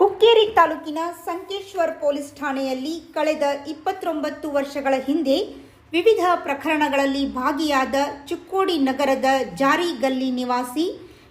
ಹುಕ್ಕೇರಿ ತಾಲೂಕಿನ ಸಂಕೇಶ್ವರ್ ಪೊಲೀಸ್ ಠಾಣೆಯಲ್ಲಿ ಕಳೆದ ಇಪ್ಪತ್ತೊಂಬತ್ತು ವರ್ಷಗಳ ಹಿಂದೆ ವಿವಿಧ ಪ್ರಕರಣಗಳಲ್ಲಿ ಭಾಗಿಯಾದ ಚುಕ್ಕೋಡಿ ನಗರದ ಜಾರಿ ಗಲ್ಲಿ ನಿವಾಸಿ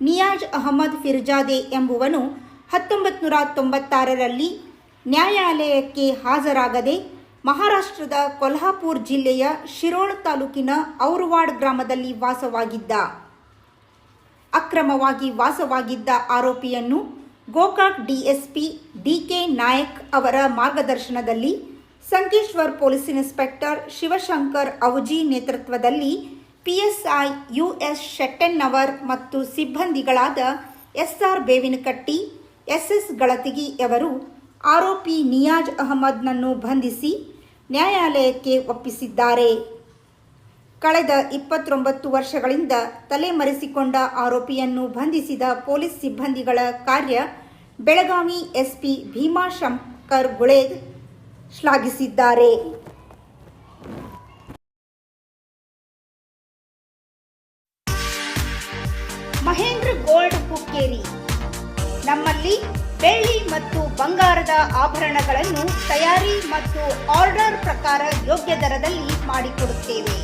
ನಿಯಾಜ್ ಅಹಮದ್ ಫಿರ್ಜಾದೆ ಎಂಬುವನು ಹತ್ತೊಂಬತ್ತು ನೂರ ತೊಂಬತ್ತಾರರಲ್ಲಿ ನ್ಯಾಯಾಲಯಕ್ಕೆ ಹಾಜರಾಗದೆ ಮಹಾರಾಷ್ಟ್ರದ ಕೊಲ್ಹಾಪುರ್ ಜಿಲ್ಲೆಯ ಶಿರೋಳ್ ತಾಲೂಕಿನ ಔರ್ವಾಡ್ ಗ್ರಾಮದಲ್ಲಿ ವಾಸವಾಗಿದ್ದ. ಅಕ್ರಮವಾಗಿ ವಾಸವಾಗಿದ್ದ ಆರೋಪಿಯನ್ನು ಗೋಕಾಕ್ ಡಿಎಸ್ಪಿ ಡಿಕೆ ನಾಯಕ್ ಅವರ ಮಾರ್ಗದರ್ಶನದಲ್ಲಿ ಸಂಕೇಶ್ವರ್ ಪೊಲೀಸ್ ಇನ್ಸ್ಪೆಕ್ಟರ್ ಶಿವಶಂಕರ್ ಔಜಿ ನೇತೃತ್ವದಲ್ಲಿ ಪಿಎಸ್ಐ ಯುಎಸ್ ಶೆಟ್ಟೆನ್ನವರ್ ಮತ್ತು ಸಿಬ್ಬಂದಿಗಳಾದ ಎಸ್ಆರ್ ಬೇವಿನಕಟ್ಟಿ, ಎಸ್ಎಸ್ ಗಳತಿಗಿ ಅವರು ಆರೋಪಿ ನಿಯಾಜ್ ಅಹಮದ್ನನ್ನು ಬಂಧಿಸಿ ನ್ಯಾಯಾಲಯಕ್ಕೆ ಒಪ್ಪಿಸಿದ್ದಾರೆ. ಕಳೆದ ಇಪ್ಪತ್ತೊಂಬತ್ತು ವರ್ಷಗಳಿಂದ ತಲೆಮರೆಸಿಕೊಂಡ ಆರೋಪಿಯನ್ನು ಬಂಧಿಸಿದ ಪೊಲೀಸ್ ಸಿಬ್ಬಂದಿಗಳ ಕಾರ್ಯ ಬೆಳಗಾವಿ ಎಸ್ಪಿ ಭೀಮಾಶಂಕರ್ ಗುಳೇದ್ ಶ್ಲಾಘಿಸಿದ್ದಾರೆ. ಮಹೇಂದ್ರ ಗೋಲ್ಡ್ ಹುಕ್ಕೇರಿ. ನಮ್ಮಲ್ಲಿ ಬೆಳ್ಳಿ ಮತ್ತು ಬಂಗಾರದ ಆಭರಣಗಳನ್ನು ತಯಾರಿ ಮತ್ತು ಆರ್ಡರ್ ಪ್ರಕಾರ ಯೋಗ್ಯ ದರದಲ್ಲಿ ಮಾಡಿಕೊಡುತ್ತೇವೆ.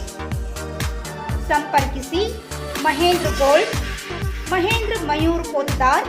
ಸಂಪರ್ಕಿಸಿ ಮಹೇಂದ್ರ ಗೋಲ್ಡ್, ಮಹೇಂದ್ರ ಮಯೂರ್ ಪೋತ್ತಾರ್